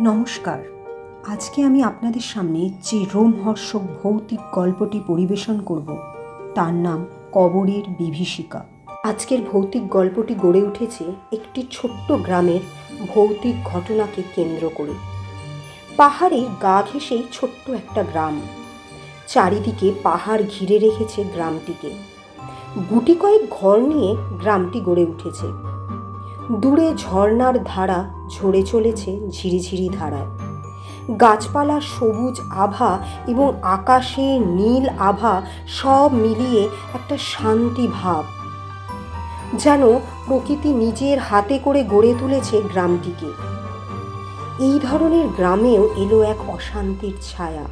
নমস্কার। আজকে আমি আপনাদের সামনে যে রোমহর্ষক ভৌতিক গল্পটি পরিবেশন করব, তার নাম কবরের বিভীষিকা। আজকের ভৌতিক গল্পটি গড়ে উঠেছে একটি ছোট্ট গ্রামের ভৌতিক ঘটনাকে কেন্দ্র করে। পাহাড়ে গা ঘেঁষেই ছোট্ট একটা গ্রাম। চারিদিকে পাহাড় ঘিরে রেখেছে গ্রামটিকে। গুটি কয়েক ঘর নিয়ে গ্রামটি গড়ে উঠেছে। দূরে ঝর্ণার ধারা ঝরে চলেছে ঝিরিঝিরি ধারায়। গাছপালার সবুজ আভা এবং আকাশে নীল আভা সব মিলিয়ে একটা শান্তি ভাব। যেন প্রকৃতি নিজের হাতে করে গড়ে তুলেছে গ্রামটিকে। এই ধরনের গ্রামেও এলো এক অশান্তির ছায়া।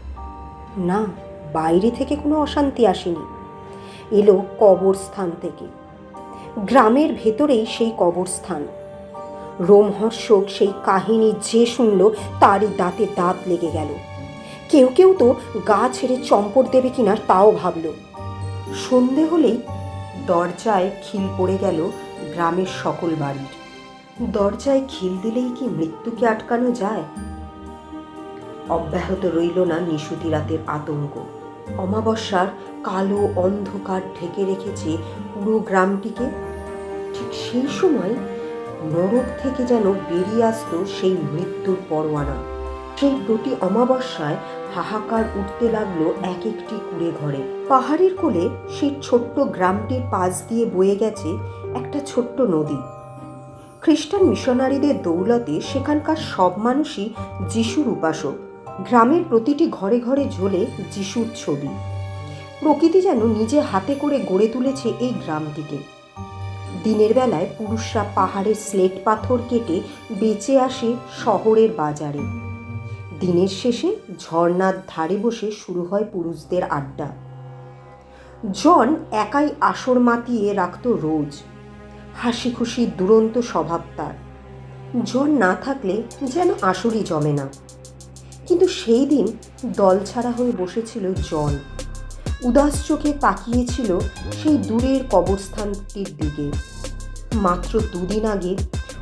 না, বাইরে থেকে কোনো অশান্তি আসেনি। এলো কবরস্থান থেকে। গ্রামের ভেতরেই সেই কবরস্থান। রোমহর্ষক সেই কাহিনী যে শুনল, তারই দাঁতে দাঁত লেগে গেল। কেউ কেউ তো গা ছেড়ে চম্পট দেবে কিনা তাও ভাবল। সন্ধে হলেই দরজায় খিল পড়ে গেল গ্রামের সকল বাড়ির। দরজায় খিল দিলেই কি মৃত্যুকে আটকানো যায়? অব্যাহত রইল না নিশুতি রাতের আতঙ্ক। অমাবস্যার কালো অন্ধকার ঢেকে রেখেছে পুরো গ্রামটিকে। ঠিক সেই সময় নরক থেকে যেন বেরিয়ে আসতো সেই মৃত্যুর পরোয়ানা। সেই প্রতি অমাবস্যায় হাহাকার উঠতে লাগল এক একটি কুড়ে ঘরে। পাহাড়ের কোলে সেই ছোট্ট গ্রামটির পাশ দিয়ে বয়ে গেছে একটা ছোট্ট নদী। খ্রিস্টান মিশনারিদের দৌলতে সেখানকার সব মানুষই যিশুর উপাসক। গ্রামের প্রতিটি ঘরে ঘরে ঝোলে যিশুর ছবি। প্রকৃতি যেন নিজে হাতে করে গড়ে তুলেছে এই গ্রামটিকে। দিনের বেলায় পুরুষরা পাহাড়ের স্লেট পাথর কেটে বেঁচে আসে শহরের বাজারে। দিনের শেষে ঝর্ণার ধারে বসে শুরু হয় পুরুষদের আড্ডা। জন একাই আসর মাতিয়ে রাখত রোজ। হাসি খুশি দুরন্ত স্বভাব তার। জন না থাকলে যেন আসরই জমে না। কিন্তু সেই দিন দল ছাড়া হয়ে বসেছিল জন। উদাস চোখে তাকিয়েছিল সেই দূরের কবরস্থানটির দিকে। মাত্র দুদিন আগে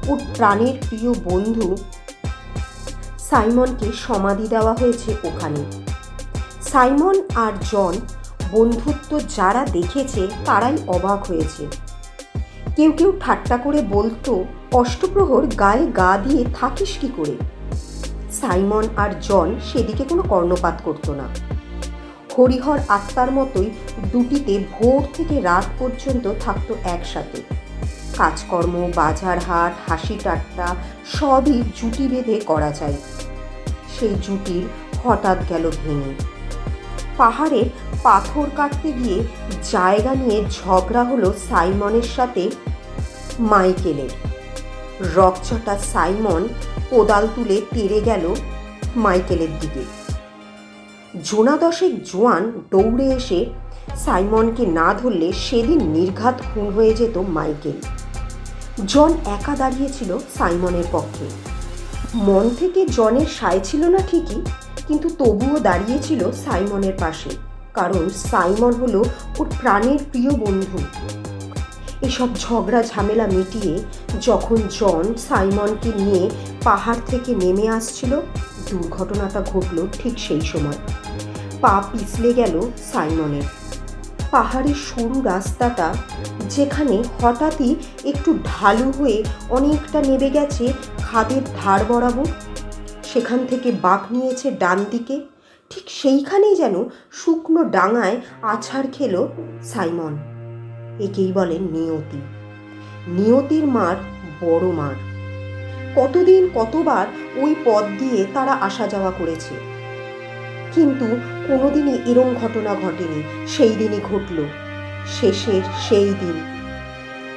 ওর প্রাণের প্রিয় বন্ধু সাইমনকে সমাধি দেওয়া হয়েছে ওখানে। সাইমন আর জন বন্ধুত্ব যারা দেখেছে তারাই অবাক হয়েছে। কেউ কেউ ঠাট্টা করে বলতো, অষ্টপ্রহর গায়ে গা দিয়ে থাকিস কি করে? সাইমন আর জন সেদিকে কোনো কর্ণপাত করতো না। হরিহর আত্মার মতোই দুটিতে ভোর থেকে রাত পর্যন্ত থাকতো একসাথে। কাজকর্ম, বাজার হাট, হাসি ঠাট্টা, সবই জুটি বেঁধে করা যায়। সেই জুটির হঠাৎ গেল ভেঙে। পাহাড়ের পাথর কাটতে গিয়ে জায়গা নিয়ে ঝগড়া হলো সাইমনের সাথে মাইকেলের। রকচটা সাইমন কোদাল তুলে তেড়ে গেল মাইকেলের দিকে। জোনা দশেক জোয়ান দৌড়ে এসে সাইমনকে না ধরলে সেদিন নির্ঘাত খুন হয়ে যেত মাইকেল। জন একা দাঁড়িয়েছিল সাইমনের পক্ষে। মন থেকে জনের সায় ছিল না ঠিকই, কিন্তু তবুও দাঁড়িয়েছিল সাইমনের পাশে, কারণ সাইমন হলো ওর প্রাণের প্রিয় বন্ধু। এসব ঝগড়া ঝামেলা মিটিয়ে যখন জন সাইমনকে নিয়ে পাহাড় থেকে নেমে আসছিল দুর্ঘটনাটা ঘটল ঠিক সেই সময়। পা পিছলে গেল সাইমনের। পাহাড়ের সরু রাস্তাটা যেখানে হঠাৎই একটু ঢালু হয়ে অনেকটা নেবে গেছে খাদের ধার বরাবর, সেখান থেকে বাঁক নিয়েছে ডান দিকে, ঠিক সেইখানেই যেন শুকনো ডাঙায় আছাড় খেল সাইমন। একেই বলেন নিয়তি। নিয়তির মার বড় মার। কতদিন কতবার ওই পথ দিয়ে তারা আসা যাওয়া করেছে। কিন্তু কোনোদিনই এরম ঘটনা ঘটেনি, সেই দিনই ঘটল। শেষের সেই দিন।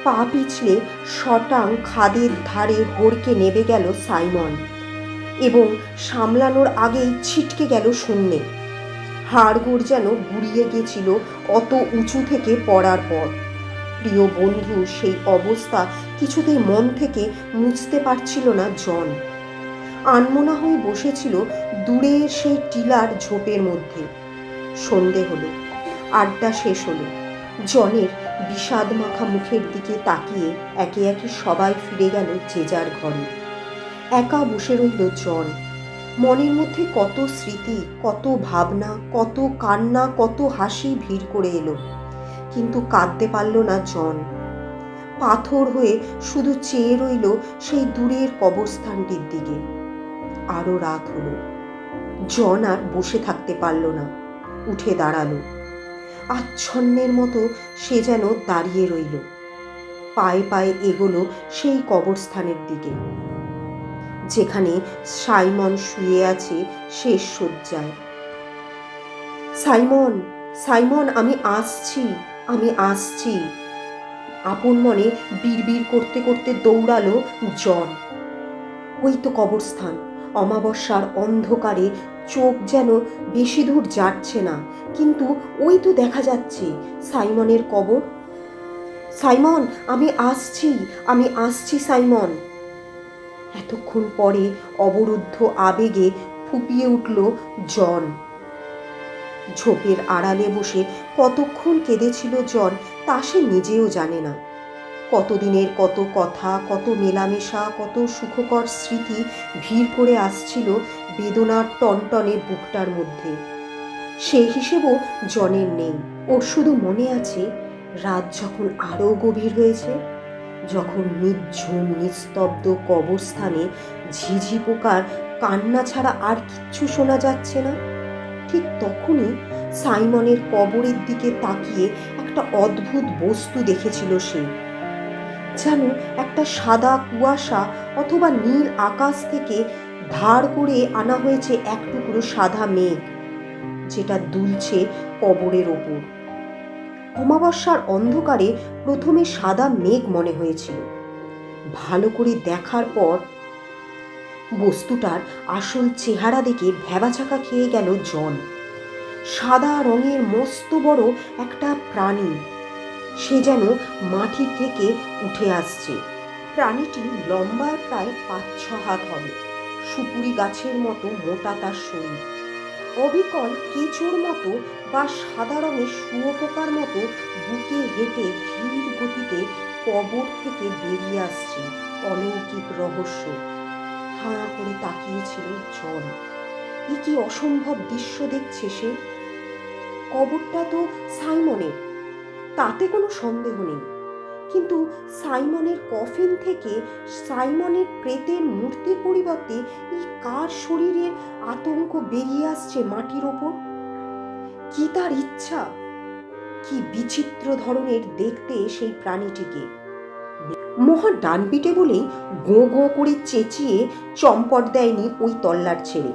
পা পিছলে শটাং খাদের ধারে হড়কে নেবে গেল সাইমন এবং সামলানোর আগেই ছিটকে গেল শূন্যে। হাড়গোড় যেন গুড়িয়ে গেছিল অত উঁচু থেকে পড়ার পর। প্রিয় বন্ধু, সেই অবস্থা কিছুতেই মন থেকে মুছতে পারছিল না জন। আনমনা হয়ে বসেছিল দূরের সেই টিলার ঝোপের মধ্যে। সন্ধে হলো, আড্ডা শেষ হলো। জনের বিষাদ মাখা মুখের দিকে তাকিয়ে একে একে সবাই ফিরে গেল যে যার ঘরে। একা বসে রইল জন। মনের মধ্যে কত স্মৃতি, কত ভাবনা, কত কান্না, কত হাসি ভিড় করে এলো। কিন্তু কাঁদতে পারল না জন। পাথর হয়ে শুধু চেয়ে রইল সেই দূরের কবরস্থানটির দিকে। আরও রাত হলো। জন আর বসে থাকতে পারল না। উঠে দাঁড়াল। আচ্ছন্নের মতো সে যেন দাঁড়িয়ে রইল। পায়ে পায়ে এগোলো সেই কবরস্থানের দিকে। যেখানে সাইমন শুয়ে আছে শেষ শয্যায়। সাইমন সাইমন, আমি আসছি। আমি আসছি। আপন মনে বিড়বিড় করতে করতে দৌড়ালো জন। ওই তো কবরস্থান, অমাবস্যার অন্ধকারে চোখ যেন বেশি দূর যাচ্ছে না, কিন্তু ওই তো দেখা যাচ্ছে সাইমনের কবর। সাইমন, আমি আসছি আমি আসছি সাইমন। এতক্ষণ পরে অবরুদ্ধ আবেগে ফুপিয়ে উঠল জন। ঝোপের আড়ালে বসে কতক্ষণ কেঁদেছিল জন তা সে নিজেও জানে না। কতদিনের কত কথা, কত মেলামেশা, কত সুখকর স্মৃতি ভিড় করে আসছিল বেদনার টনটনে বুকটার মধ্যে। সেই হিসেবও জনের নেই। ওর শুধু মনে আছে, রাত যখন আরও গভীর হয়েছে, যখন নির্ঝুম, নিস্তব্ধ কবরস্থানে ঝিঝি পোকার কান্না ছাড়া আর কিচ্ছু শোনা যাচ্ছে না। ঠিক তখনই সাইমনের কবরের দিকে তাকিয়ে একটা অদ্ভুত বস্তু দেখেছিল সে। যেন একটা সাদা কুয়াশা অথবা নীল আকাশ থেকে ধার করে আনা হয়েছে এক টুকরো সাদা মেঘ, যেটা দুলছে কবরের ওপর। অমাবস্যার অন্ধকারে প্রথমে সাদা মেঘ মনে হয়েছিল। ভালো করে দেখার পর বস্তুটার আসল চেহারা দেখে ভ্যাবাচাকা খেয়ে গেল জন। সাদা রঙের মস্ত বড় একটা প্রাণী। সে যেন মাটি থেকে উঠে আসছে। প্রাণীটি লম্বা প্রায় পাঁচ ছ হাত হবে। সুপুরি গাছের মতো মোটা তার শরীর। অবিকল কেঁচোর মতো বা সাদা রঙের শুয়োপোকার মতো বুকে হেঁটে ধীর গতিতে কবর থেকে বেরিয়ে আসছে। অলৌকিক রহস্য। হাঁ করে তাকিয়েছিল জন। এ কি অসম্ভব দৃশ্য দেখছে সে? কবরটা তো সাইমনের। তাতে কোনো সন্দেহ নেই। কিন্তু সাইমনের কফিন থেকে সাইমনের প্রেতের মূর্তির পরিবর্তে এই কার শরীরের আতঙ্ক বেরিয়ে আসছে মাটির ওপর? কি তার ইচ্ছা? কি বিচিত্র ধরনের দেখতে সেই প্রাণীটিকে? মহা ডান পিটে বলেই গো গো করে চেঁচিয়ে চম্পট দেয়নি ওই তল্লার ছেড়ে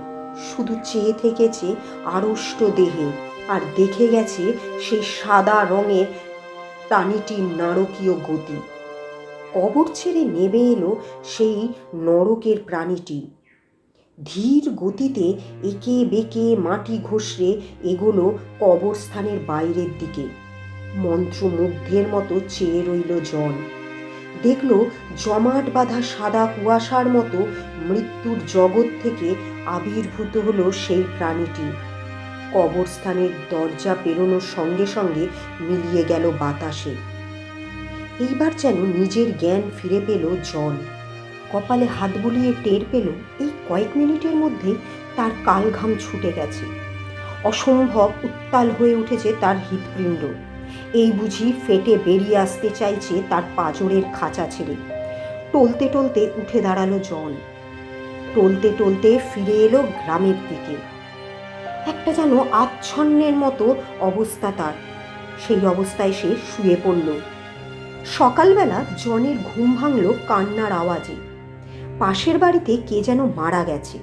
শুধু চেয়ে থেকেছে আড়ষ্ট দেহে আর দেখে গেছে সেই সাদা রঙের প্রাণীটির নারকীয় গতি। কবর ছেড়ে নেমে এলো সেই নরকের প্রাণীটি। ধীর গতিতে একে বেঁকে মাটি ঘষড়ে এগোলো কবরস্থানের বাইরের দিকে। মন্ত্রমুগ্ধের মতো চেয়ে রইল জন। দেখল জমাট বাঁধা সাদা কুয়াশার মতো মৃত্যুর জগৎ থেকে আবির্ভূত হলো সেই প্রাণীটি। কবরস্থানের দরজা পেরোনোর সঙ্গে সঙ্গে মিলিয়ে গেল বাতাসে। এইবার যেন নিজের জ্ঞান ফিরে পেল জল। কপালে হাত বুলিয়ে টের পেল এই কয়েক মিনিটের মধ্যে তার কালঘাম ছুটে গেছে। অসম্ভব উত্তাল হয়ে উঠেছে তার হৃৎপিণ্ড। এই বুঝি ফেটে বেরিয়ে আসতে চাইছে তার পাঁজরের খাঁচা ছেড়ে। টলতে টলতে উঠে দাঁড়াল জন। টলতে টলতে ফিরে এলো গ্রামের দিকে। একটা যেন আচ্ছন্নের মতো অবস্থা তার। সেই অবস্থায় সে শুয়ে পড়ল। সকালবেলা জনের ঘুম ভাঙল কান্নার আওয়াজে। পাশের বাড়িতে কে যেন মারা গেছে।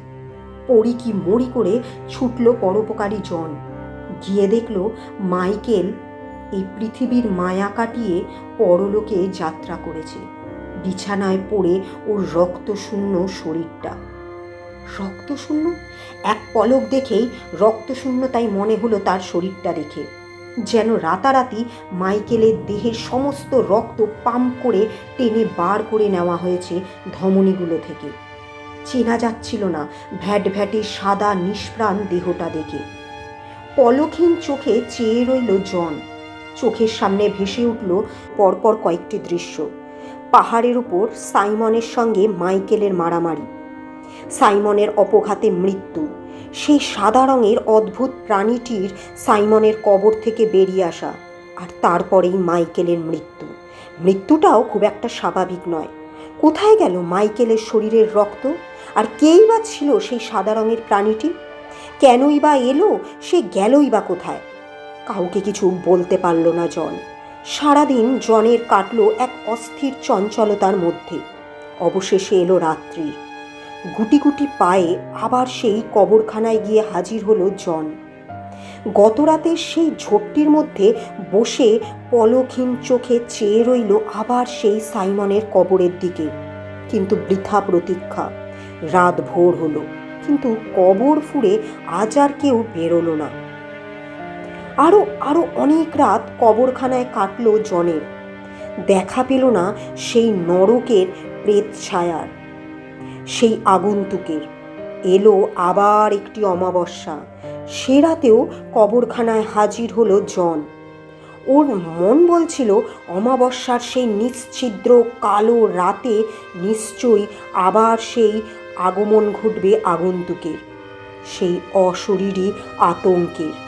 পড়ি কি মরি করে ছুটল পরোপকারী জন। গিয়ে দেখল মাইকেল এই পৃথিবীর মায়া কাটিয়ে পরলোকে যাত্রা করেছে। বিছানায় পড়ে ওর রক্তশূন্য শরীরটা। রক্তশূন্য? এক পলক দেখেই রক্তশূন্যতাই মনে হলো তার শরীরটা দেখে। যেন রাতারাতি মাইকেলের দেহের সমস্ত রক্ত পাম্প করে টেনে বার করে নেওয়া হয়েছে ধমনীগুলো থেকে। চেনা যাচ্ছিল না ভ্যাট ভ্যাটে সাদা নিষ্প্রাণ দেহটা দেখে। পলকহীন চোখে চেয়ে রইল জন। চোখের সামনে ভেসে উঠল পরপর কয়েকটি দৃশ্য। পাহাড়ের উপর সাইমনের সঙ্গে মাইকেলের মারামারি। সাইমনের অপঘাতে মৃত্যু। সেই সাদা রঙের অদ্ভুত প্রাণীটির সাইমনের কবর থেকে বেরিয়ে আসা আর তারপরেই মাইকেলের মৃত্যু। মৃত্যুটাও খুব একটা স্বাভাবিক নয়। কোথায় গেল মাইকেলের শরীরের রক্ত? আর কেই বা ছিল সেই সাদা রঙের প্রাণীটি? কেনই বা এলো? সে গেলই বা কোথায়? কাউকে কিছু বলতে পারল না জন। সারাদিন জনের কাটলো এক অস্থির চঞ্চলতার মধ্যে। অবশেষে এলো রাত্রি। গুটি গুটি পায়ে আবার সেই কবরখানায় গিয়ে হাজির হলো জন। গত রাতে সেই ঝোপটির মধ্যে বসে পলক্ষীন চোখে চেয়ে রইল আবার সেই সাইমনের কবরের দিকে। কিন্তু বৃথা প্রতীক্ষা। রাত ভোর হলো। কিন্তু কবর ফুরে আজ আর কেউ বেরোলো না। আরও আরও অনেক রাত কবরখানায় কাটলো জনের। দেখা পেল না সেই নরকের প্রেত ছায়ার, সেই আগন্তুকের। এলো আবার একটি অমাবস্যা। সে রাতেও কবরখানায় হাজির হলো জন। ওর মন বলছিল অমাবস্যার সেই নিশ্ছিদ্র কালো রাতে নিশ্চয়ই আবার সেই আগমন ঘটবে আগন্তুকের, সেই অশরীরী আতঙ্কের।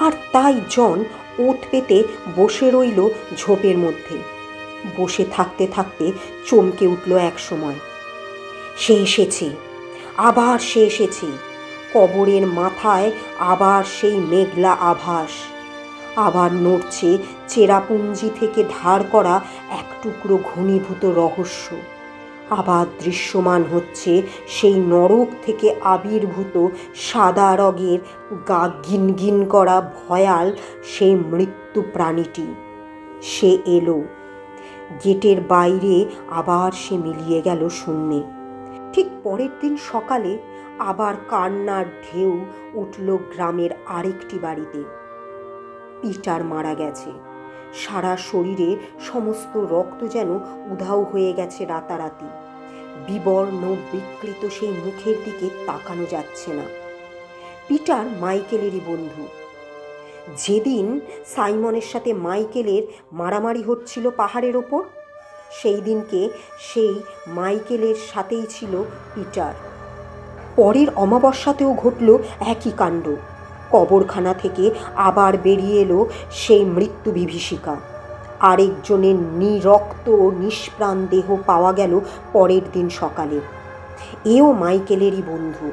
আর তাই জন ওত পেতে বসে রইল ঝোপের মধ্যে। বসে থাকতে থাকতে চমকে উঠল এক সময়। সে এসেছে, আবার সে এসেছে। কবরের মাথায় আবার সেই মেঘলা আভাস। আবার নড়ছে চেরাপুঞ্জি থেকে ধার করা এক টুকরো ঘনীভূত রহস্য। আবার দৃশ্যমান হচ্ছে সেই নরক থেকে আবির্ভূত সাদা রগের গা গিনগিন করা ভয়াল সেই মৃত্যু প্রাণীটি। সে এলো। গেটের বাইরে আবার সে মিলিয়ে গেল শূন্যে। ঠিক পরের দিন সকালে আবার কান্নার ঢেউ উঠল গ্রামের আরেকটি বাড়িতে। পিটার মারা গেছে। সারা শরীরে সমস্ত রক্ত যেন উধাও হয়ে গেছে রাতারাতি। বিবর্ণ বিকৃত সেই মুখের দিকে তাকানো যাচ্ছে না। পিটার মাইকেলেরই বন্ধু। যেদিন সাইমনের সাথে মাইকেলের মারামারি হচ্ছিল পাহাড়ের ওপর, সেই দিনকে সেই মাইকেলের সাথেই ছিল পিটার। পরের অমাবস্যাতেও ঘটল একই কাণ্ড। কবরখানা থেকে আবার বেরিয়ে এলো সেই মৃত্যু বিভীষিকা। আরেকজনের নিরক্ত নিষ্প্রাণ দেহ পাওয়া গেল পরের দিন সকালে। এও মাইকেলেরই বন্ধু।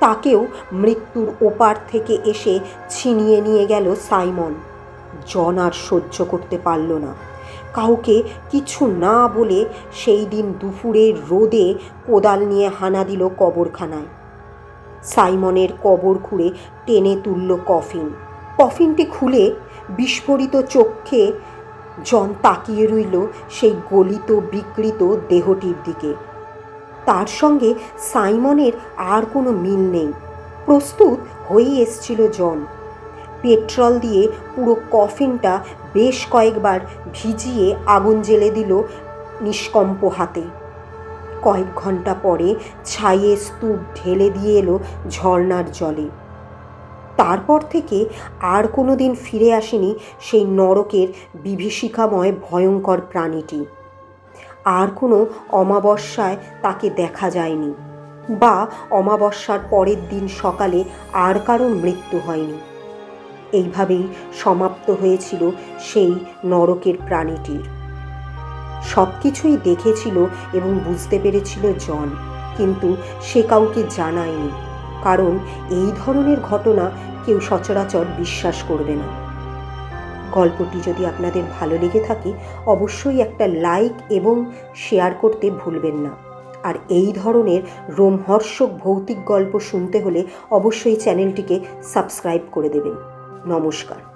তাকেও মৃত্যুর ওপার থেকে এসে ছিনিয়ে নিয়ে গেল সাইমন। জন আর সহ্য করতে পারল না। কাউকে কিছু না বলে সেই দিন দুপুরের রোদে কোদাল নিয়ে হানা দিল কবরখানায়। সাইমনের কবর খুঁড়ে টেনে তুলল কফিন। কফিনটি খুলে বিস্ফোরিত চোখে জন তাকিয়ে রইল সেই গলিত, বিকৃত দেহটির দিকে। তার সঙ্গে সাইমনের আর কোনো মিল নেই। প্রস্তুত হয়েই এসছিল জন। পেট্রোল দিয়ে পুরো কফিনটা বেশ কয়েকবার ভিজিয়ে আগুন জ্বেলে দিল নিষ্কম্প হাতে। কয়েক ঘণ্টা পরে ছাইয়ে স্তূপ ঢেলে দিয়ে এলো ঝর্নার জলে। তারপর থেকে আর কোনো দিন ফিরে আসেনি সেই নরকের বিভীষিকাময় ভয়ঙ্কর প্রাণীটি। আর কোনো অমাবস্যায় তাকে দেখা যায়নি বা অমাবস্যার পরের দিন সকালে আর কারোর মৃত্যু হয়নি। এইভাবেই সমাপ্ত হয়েছিল সেই নরকের প্রাণীটির। সব কিছুই দেখেছিল এবং বুঝতে পেরেছিল জন, কিন্তু সে কাউকে জানায়নি। কারণ এই ধরনের ঘটনা কেউ সচরাচর বিশ্বাস করবে না। গল্পটি যদি আপনাদের ভালো লেগে থাকে, অবশ্যই একটা লাইক এবং শেয়ার করতে ভুলবেন না। আর এই ধরনের রোমহর্ষক ভৌতিক গল্প শুনতে হলে অবশ্যই চ্যানেলটিকে সাবস্ক্রাইব করে দেবেন। নমস্কার।